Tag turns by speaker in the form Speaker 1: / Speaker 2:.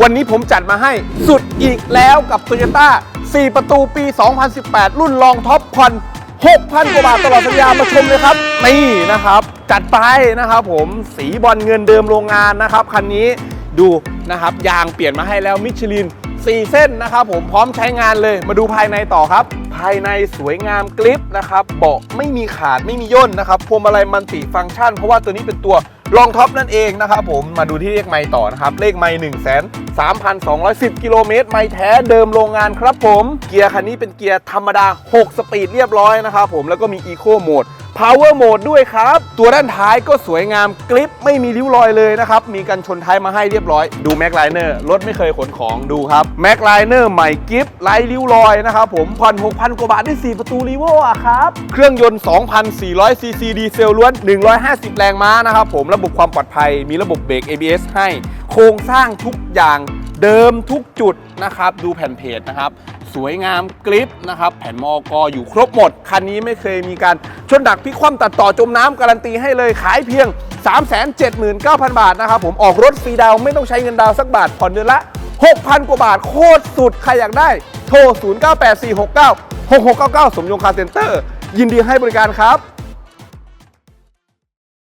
Speaker 1: วันนี้ผมจัดมาให้สุดอีกแล้วกับ Toyota 4 ประตูปี 2018 รุ่นลองท็อปควัน6,000 กว่าบาทตลอดสัญญามาชมเลยครับ นี่นะครับ จัดไปนะครับผมสีบอลเงินเดิมโรงงานนะครับ คันนี้ดูนะครับ ยางเปลี่ยนมาให้แล้วมิชลิน 4 เส้นนะครับผมพร้อมใช้งานเลยมาดูภายในต่อครับ ภายในสวยงามกริปนะครับเบาะไม่มีขาดไม่มีย่นนะครับพวงมาลัยมันติฟังก์ชัน เพราะว่าตัวนี้เป็นตัวรองท็อปนั่นเองนะครับผมมาดูที่เลขไมล์ต่อนะครับ เลขไมล์1 3 3,210 กิโลเมตร ไมล์แท้เดิมโรงงานครับผม เกียร์คันนี้เป็นเกียร์ธรรมดา 6 สปีดเรียบร้อยนะครับผมแล้วก็มี Eco Mode Power Mode ด้วยครับ ตัวด้านท้ายก็สวยงามกริปไม่มีริ้วรอยเลยนะครับ มีกันชนท้ายมาให้เรียบร้อย ดูแม็กไลเนอร์รถไม่เคยขนของดูครับแม็กไลเนอร์ใหม่กริปไร้ริ้วรอยนะครับผมผ่อน6,000กว่าบาทได้ 4 ประตูรีโวอะครับ เครื่องยนต์ 2,400 ซีซีดีเซลล้วน 150 แรงม้านะครับผม ระบบความปลอดภัย มีระบบเบรก ABS ให้ โครงสร้างทุกอย่างเดิมทุกจุดนะครับ ดูแผ่นเพจนะครับ สวยงามกริปนะครับ แผ่นมอกออยู่ครบหมด คันนี้ไม่เคยมีการชนดักพิกคว่ำตัดต่อจมน้ำการันตีให้เลย ขายเพียง 379,000 บาทนะครับผม ออกรถฟรีดาวไม่ต้องใช้เงินดาวสักบาท ผ่อนเดือนละ6,000 กว่าบาท โคตรสุด ใครอยากได้ โทร 6699 สมยงคาเซ็นเตอร์ ยินดีให้บริการครับ